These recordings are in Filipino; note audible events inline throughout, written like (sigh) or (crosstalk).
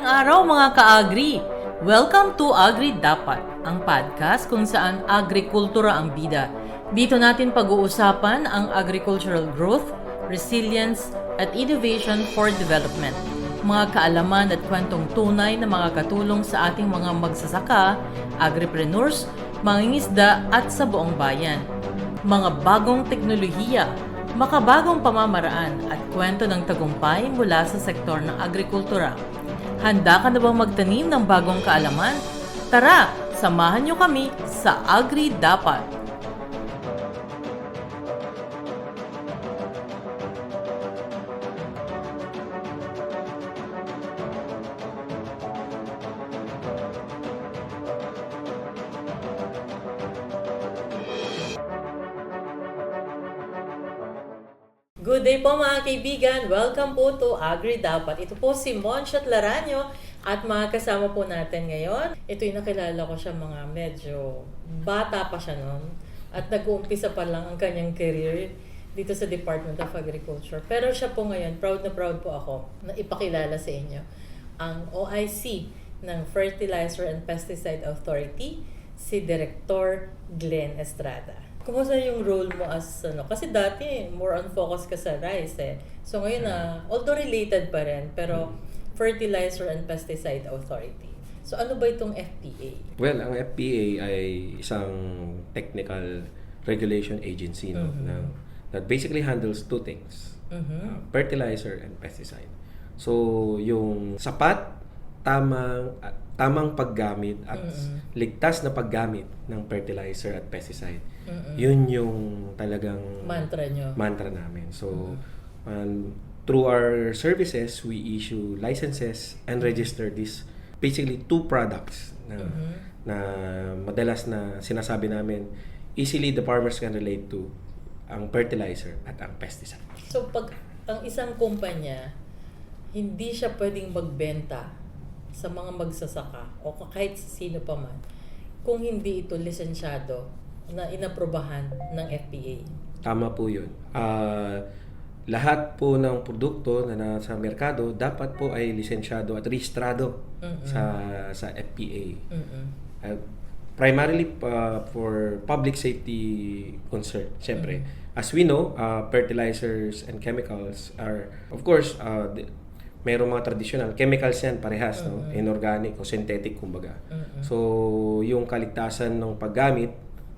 Magandang araw mga ka-agri! Welcome to Agri Dapat, ang podcast kung saan agrikultura ang bida. Dito natin pag-uusapan ang agricultural growth, resilience, at innovation for development. Mga kaalaman at kwentong tunay na makakatulong sa ating mga magsasaka, agripreneurs, mangingisda at sa buong bayan. Mga bagong teknolohiya, makabagong pamamaraan at kwento ng tagumpay mula sa sektor ng agrikultura. Handa ka na bang magtanim ng bagong kaalaman? Tara, samahan niyo kami sa Agri Dapat. Good day po mga kaibigan. Welcome po to Agri Dapat. Ito po si Monshot Laranyo at mga kasama po natin ngayon. Ito yung nakilala ko siya mga medyo bata pa siya noon at nag-uumpisa pa lang ang kanyang career dito sa Department of Agriculture. Pero siya po ngayon, proud na proud po ako na ipakilala sa inyo ang OIC ng Fertilizer and Pesticide Authority, si Director Glenn Estrada. Kumusta yung role mo as ano? Kasi dati more on focus ka sa rice eh. So ngayon na although related pa rin pero Fertilizer and Pesticide Authority. So ano ba itong FPA? Well, ang FPA ay isang technical regulation agency no, Mhm. na, that basically handles two things. Mhm. Uh, fertilizer and pesticide. So, yung sapat, tamang at tamang paggamit at Mhm. ligtas na paggamit ng fertilizer at pesticide. Mhm. Yun yung talagang Mantra nyo. mantra namin. So, Mm-hmm. um, through our services, we issue licenses and register these basically two products na, Mhm. na madalas na sinasabi namin easily the farmers can relate to ang fertilizer at ang pesticide. So pag ang isang kumpanya hindi siya pwedeng magbenta sa mga magsasaka o kahit sino pa man kung hindi ito lisensyado na inaprobahan ng FPA. Tama po yun. Ah, lahat po ng produkto na nasa merkado dapat po ay lisensyado at rehistrado Mm-mm. sa sa FPA. Mm-mm. Uh, primarily uh, for public safety concern. Siyempre, as we know, uh, fertilizers and chemicals are, of course, uh, mayroong mga traditional chemicals yan parehas, no? inorganic o synthetic kumbaga. Mm-mm. So, yung kaligtasan ng paggamit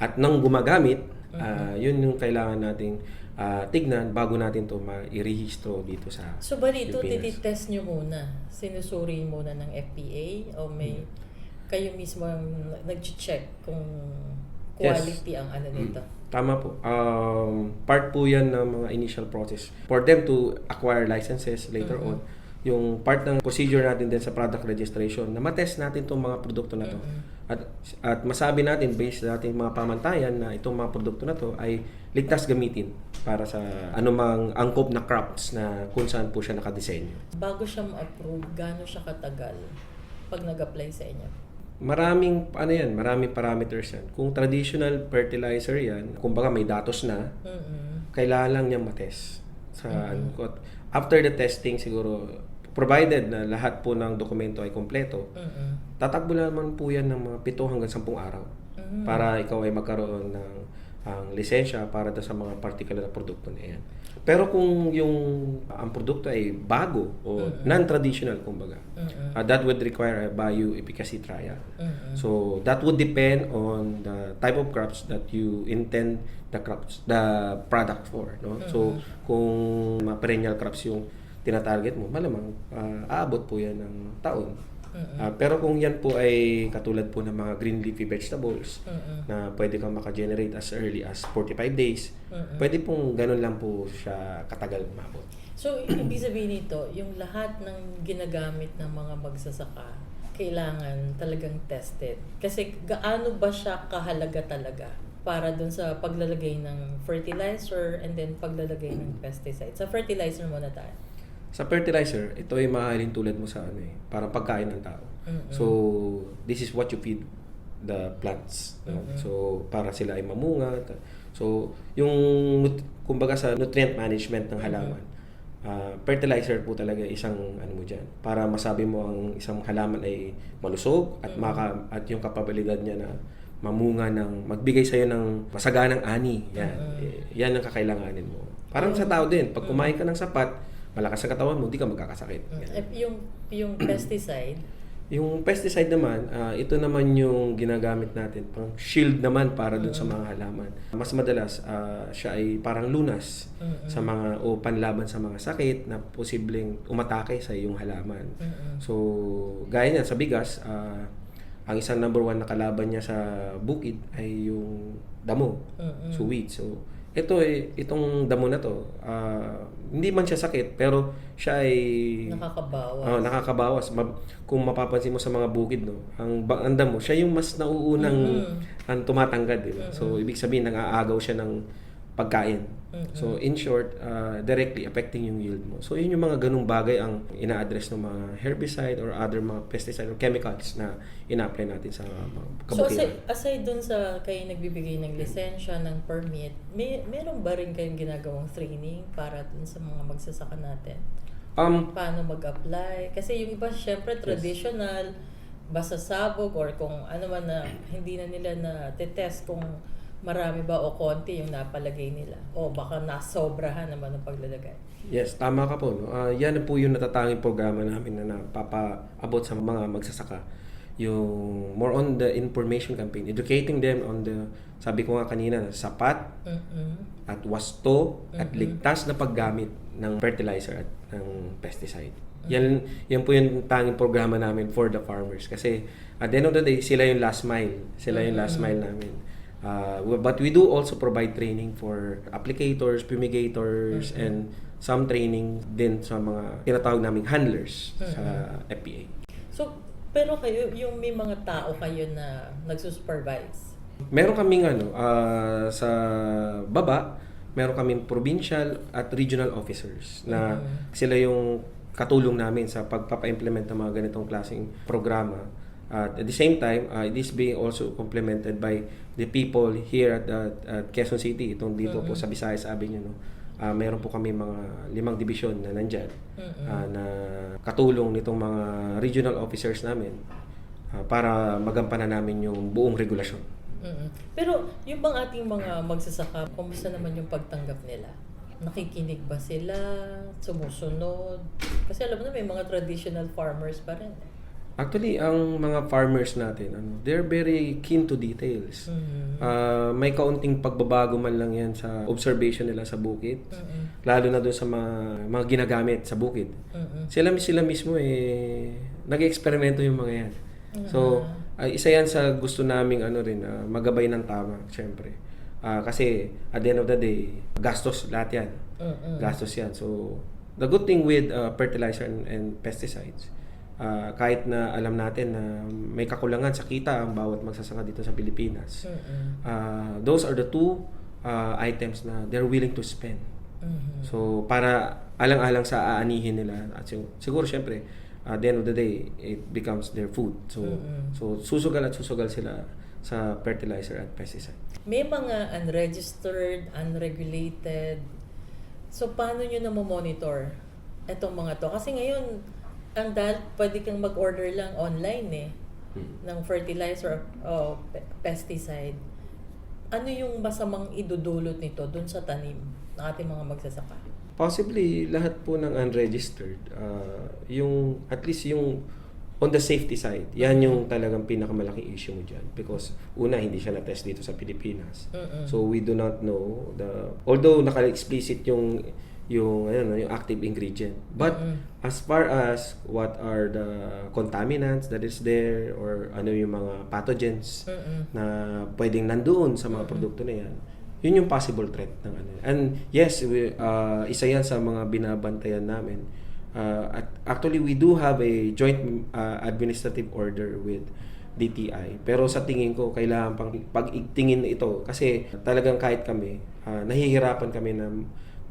at ng gumagamit, uh, yun yung kailangan nating uh, tignan bago natin to ma-irehistro dito sa So bali ito tititest nyo muna, sinusuri muna ng FPA o may kayo mismo ang nag-check kung Yes. quality ang ano nito. Tama po. Um, part po yan ng mga initial process. For them to acquire licenses later Mhm. on, yung part ng procedure natin din sa product registration, na matest natin itong mga produkto na to. Mhm. At, at masabi natin, based sa ating mga pamantayan, na itong mga produkto na to ay ligtas gamitin para sa anumang angkop na crops na kung saan po siya nakadesenyo. Bago siya ma-approve, gaano siya katagal pag nag-apply sa inyo? Maraming, ano yan, maraming parameters yan. Kung traditional fertilizer yan, kumbaga may datos na, Mm-mm. kailangan lang niyang matest. Sa, ko. after the testing siguro, provided na lahat po ng dokumento ay kompleto, Mm-mm. tatakbo naman po yan ng mga 7 hanggang 10 araw Mhm. para ikaw ay magkaroon ng ang lisensya para sa mga particular na produkto na yan. Pero kung yung ang produkto ay bago o Mhm. non-traditional kumbaga, Mm-mm. uh, that would require a bioefficacy trial. Mm-mm. So that would depend on the type of crops that you intend the crops the product for, no? So kung mga perennial crops yung tinatarget mo, malamang ah, aabot po 'yan ng taon. Mm-mm. Ah, pero kung yan po ay katulad po ng mga green leafy vegetables Mm-mm. na pwede kang maka-generate as early as 45 days, Mm-mm. pwede pong ganun lang po siya katagal umabot. So, ibig sabihin nito, yung lahat ng ginagamit ng mga magsasaka, kailangan talagang tested. Kasi gaano ba siya kahalaga talaga para dun sa paglalagay ng fertilizer and then paglalagay ng pesticide. Sa fertilizer muna tayo. Sa fertilizer, ito ay maaaring tulad mo sa ano eh, parang pagkain ng tao. Mm-mm. So, this is what you feed the plants. no? Mhm. So, para sila ay mamunga. So, yung, kumbaga sa nutrient management ng halaman, Ah, fertilizer po talaga isang ano mo diyan para masabi mo ang isang halaman ay malusog at maka, at yung kapabilidad niya na mamunga ng magbigay sa iyo ng masaganang ani. Yan. Eh, yan ang kakailanganin mo. Parang sa tao din, pag kumain ka ng sapat, malakas ang katawan mo, hindi ka magkakasakit. Mm. Ganun. Eh, yung, yung (clears throat) pesticide, Yung pesticide naman, ah, ito naman yung ginagamit natin, pang shield naman para dun sa mga halaman. Mas madalas, ah, siya ay parang lunas sa mga o panlaban sa mga sakit na posibleng umatake sa iyong halaman. So, gaya niyan sa bigas, ah, ang isang number one na kalaban niya sa bukid ay yung damo, so weeds. So, ito eh, itong damo na to, ah, hindi man siya sakit, pero siya ay nakakabawa. Oh, nakakabawas. Ma- kung mapapansin mo sa mga bukid, no, ang ang damo, siya yung mas nauunang ang tumatangkad, di ba? So, ibig sabihin, nang-aagaw siya ng pagkain. So, in short, uh, directly affecting yung yield mo. So, yun yung mga ganung bagay ang ina-address ng mga herbicide or other mga pesticide or chemicals na ina-apply natin sa mga So kabutihan. aside, aside dun sa kayo nagbibigay ng lisensya, ng permit, may meron ba rin kayong ginagawang training para dun sa mga magsasaka natin? um, Paano mag-apply? Kasi yung iba, syempre, traditional, basta sabog or kung ano man na hindi na nila na test kung marami ba o konti yung napalagay nila. O baka nasobrahan naman ang paglalagay. Yes, tama ka po. No? Ah, yan po yung natatanging programa namin na napapaabot sa mga magsasaka. Yung more on the information campaign, educating them on the, sabi ko nga kanina, sapat Mm-mm. at wasto at ligtas na paggamit ng fertilizer at ng pesticide. Yan, yan po yung tanging programa namin for the farmers. Kasi at the end of the day, sila yung last mile. Sila yung last mile namin. Uh, but we do also provide training for applicators, fumigators, and some training din sa mga tinatawag naming handlers sa FPA. So, pero kayo, yung may mga tao kayo na nagsusupervise. Meron kaming ano, ah, sa baba, meron kaming provincial at regional officers na sila yung katulong namin sa pagpapa-implement ng mga ganitong klaseng programa. At at the same time, uh, it is being also complemented by the people here at, at, at Quezon City, itong dito po sa Visayas Avenue. No? Ah, meron po kami mga limang division na nandyan ah, na katulong nitong mga regional officers namin ah, para magampanan namin yung buong regulasyon. mm Pero yung bang ating mga magsasaka, kumusta naman yung pagtanggap nila? Nakikinig ba sila? Sumusunod? Kasi alam mo na may mga traditional farmers pa rin. eh. Actually, ang mga farmers natin, ano, they're very keen to details. Mm. Ah, may kaunting pagbabago man lang yan sa observation nila sa bukid. Mm-mm. Lalo na doon sa mga, mga ginagamit sa bukid. Mm-mm. Sila, sila mismo eh, nag-eksperimento yung mga yan. So, ay isa yan sa gusto naming ano rin, ah, magabay ng tama, syempre. Ah, kasi at the end of the day, gastos lahat yan. Mm-mm. Gastos yan. So, the good thing with uh, fertilizer and, and pesticides, ah, kahit na alam natin na may kakulangan sa kita ang bawat magsasaka dito sa Pilipinas, Mm-mm. ah, those are the two ah, items na they're willing to spend. Mhm. So, para alang-alang sa aanihin nila. At sig- siguro, syempre, at the end of the day, it becomes their food. So, Mm-mm. so susugal at susugal sila sa fertilizer at pesticide. May mga unregistered, unregulated. So, paano nyo na monitor itong mga to? Kasi ngayon, ang dahil pwede kang mag-order lang online eh ng fertilizer o pe- pesticide. Ano yung masamang idudulot nito dun sa tanim ng ating mga magsasaka? Possibly, lahat po ng unregistered, ah, yung, at least yung on the safety side, yan yung talagang pinakamalaking issue mo dyan. Because, una, hindi siya na-test dito sa Pilipinas. Mm-mm. So, we do not know the, although naka-explicit yung, yung, ano, yung active ingredient. But, Mm-mm. as far as what are the contaminants that is there, or ano yung mga pathogens, Mm-mm. na pwedeng nandoon sa mga produkto na yan, yun yung possible threat ng ano. And yes, we, uh, isa yan sa mga binabantayan namin. Uh, at actually, we do have a joint uh, administrative order with DTI. Pero sa tingin ko, kailangan pang pag-igtingin ito. Kasi talagang kahit kami, uh, nahihirapan kami na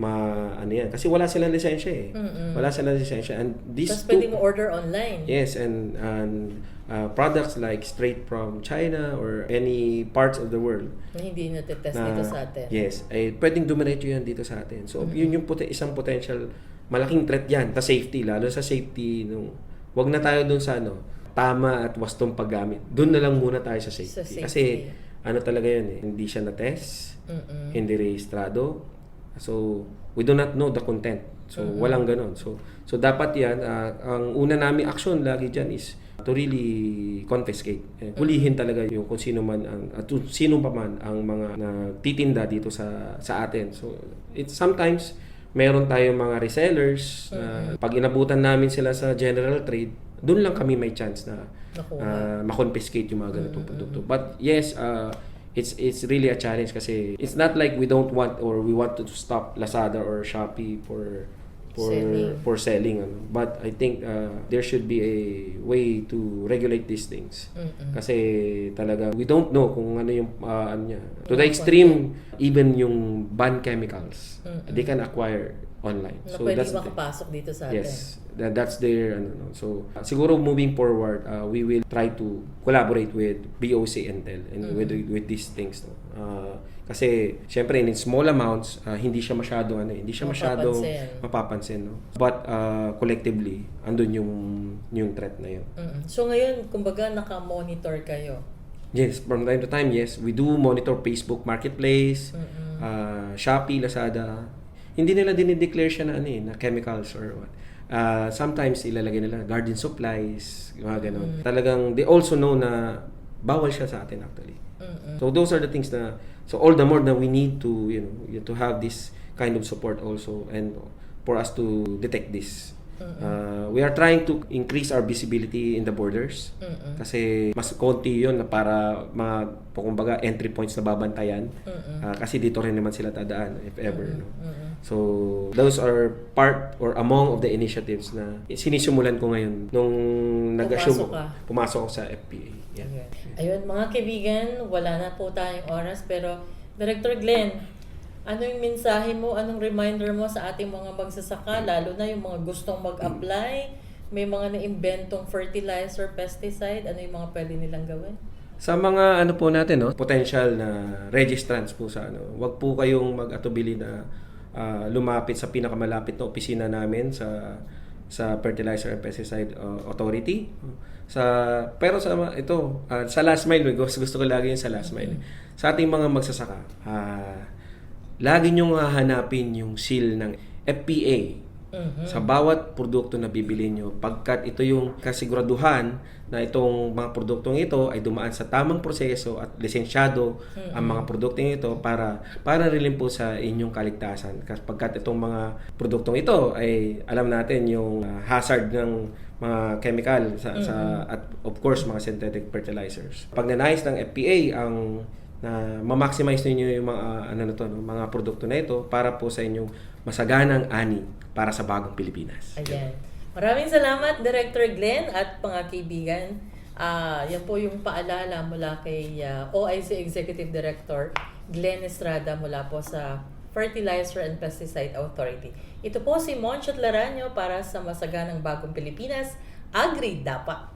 ma ano yan kasi wala silang lisensya eh Mm-mm. wala silang lisensya and these Tapos two pwede mo order online. Yes, and and uh, products like straight from China or any parts of the world Na hindi natetest na dito sa atin. yes, ay pwedeng dumiretso yan dito sa atin. So, yun yung puti, isang potential malaking threat yan, ta safety, lalo sa safety, nung, wag na tayo dun sa ano, tama at wastong paggamit. Doon na lang muna tayo sa safety. Sa safety. Kasi, ano talaga yan eh, hindi siya na-test, Mm-mm. hindi rehistrado. So, we do not know the content. So, walang ganon. So, so dapat yan, ah, ang una namin action lagi dyan is to really confiscate. Eh, hulihin talaga yung kung sino man ang at kung sino pa man ang mga nagtitinda dito sa sa atin. So, it's sometimes meron tayong mga resellers na pag inabutan namin sila sa general trade, doon lang kami may chance na uh, makonfiscate yung mga ganitong produkto. But yes, uh, it's it's really a challenge kasi it's not like we don't want or we want to stop Lazada or Shopee for for Selling. for selling ano. But I think uh, there should be a way to regulate these things. Mm-mm. Kasi talaga we don't know kung ano yung uh, ano niya. To the Yung extreme even yung banned chemicals Mm-mm. they can acquire online. Na pwede that's the makapasok dito sa atin. Yes, that, that's their ano no. So uh, siguro moving forward, uh, we will try to collaborate with BOC Intel and with with these things no. Uh, kasi syempre in small amounts, uh, hindi siya masyado ano, eh, hindi siya masyado Mapapansin. mapapansin no. But uh, collectively, andun yung yung threat na yun. Mm-mm. So ngayon, kumbaga naka-monitor kayo. Yes, from time to time, yes, we do monitor Facebook Marketplace, Mm-mm. uh, Shopee, Lazada. Hindi nila dinideclare siya na ano eh, na chemicals or what. Uh, sometimes ilalagay nila garden supplies, mga ganun. Talagang they also know na bawal siya sa atin actually. Mm-mm. So those are the things na so all the more that we need to, you know, to have this kind of support also and for us to detect this. Uh, we are trying to increase our visibility in the borders. Mm-mm. Kasi mas konti yun na para mga kumbaga entry points na babantayan. Mm-mm. Ah, kasi dito rin naman sila tadaan if ever. No? Mm-mm. So, those are part or among of the initiatives na sinisimulan ko ngayon nung nag-assume Pumasok ka. pumasok ako sa FPA. Yeah. Okay. Ayun, mga kaibigan, wala na po tayong oras pero Director Glenn, ano yung mensahe mo, anong reminder mo sa ating mga magsasaka, lalo na yung mga gustong mag-apply, may mga naimbentong fertilizer, pesticide, ano yung mga pwede nilang gawin? Sa mga ano po natin, no, potential na registrants po sa ano, wag po kayong mag-atubili na ah, lumapit sa pinakamalapit na opisina namin sa sa Fertilizer and Pesticide uh, Authority. Sa pero sa ito ah, sa last mile gusto, gusto ko lagi yung sa last mile. Sa ating mga magsasaka, ah, lagi nyo hahanapin yung seal ng FPA Mhm. sa bawat produkto na bibili nyo pagkat ito yung kasiguraduhan na itong mga produktong ito ay dumaan sa tamang proseso at lisensyado ang mga produktong ito para para rin po sa inyong kaligtasan. Kasi pagkat itong mga produktong ito ay alam natin yung uh, hazard ng mga chemical sa, sa at of course mga synthetic fertilizers. Pag nanais ng FPA ang na ma-maximize ninyo yung mga ano na to, no, mga produkto na ito para po sa inyong masaganang ani para sa bagong Pilipinas. Ayan. Maraming salamat, Director Glenn at mga kaibigan. Ah, yan po yung paalala mula kay ah, OIC Executive Director Glenn Estrada mula po sa Fertilizer and Pesticide Authority. Ito po si Monchot Laranyo para sa Masaganang Bagong Pilipinas, Agri Dapat.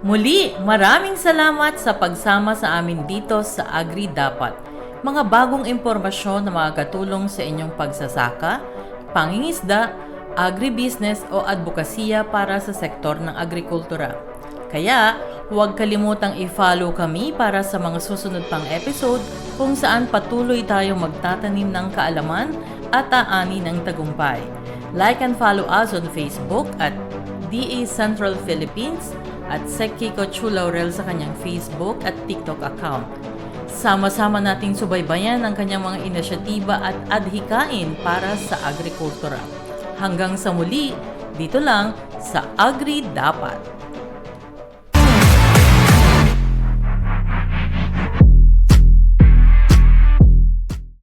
Muli, maraming salamat sa pagsama sa amin dito sa Agri Dapat. Mga bagong impormasyon na makakatulong sa inyong pagsasaka, pangingisda, agribusiness o advokasya para sa sektor ng agrikultura. Kaya, huwag kalimutang i-follow kami para sa mga susunod pang episode kung saan patuloy tayong magtatanim ng kaalaman at aani ng tagumpay. Like and follow us on Facebook at DA Central Philippines at Sec Kiko Chulaurel sa kanyang Facebook at TikTok account. Sama-sama nating subaybayan ang kanyang mga inisyatiba at adhikain para sa agrikultura. Hanggang sa muli, dito lang sa Agri Dapat.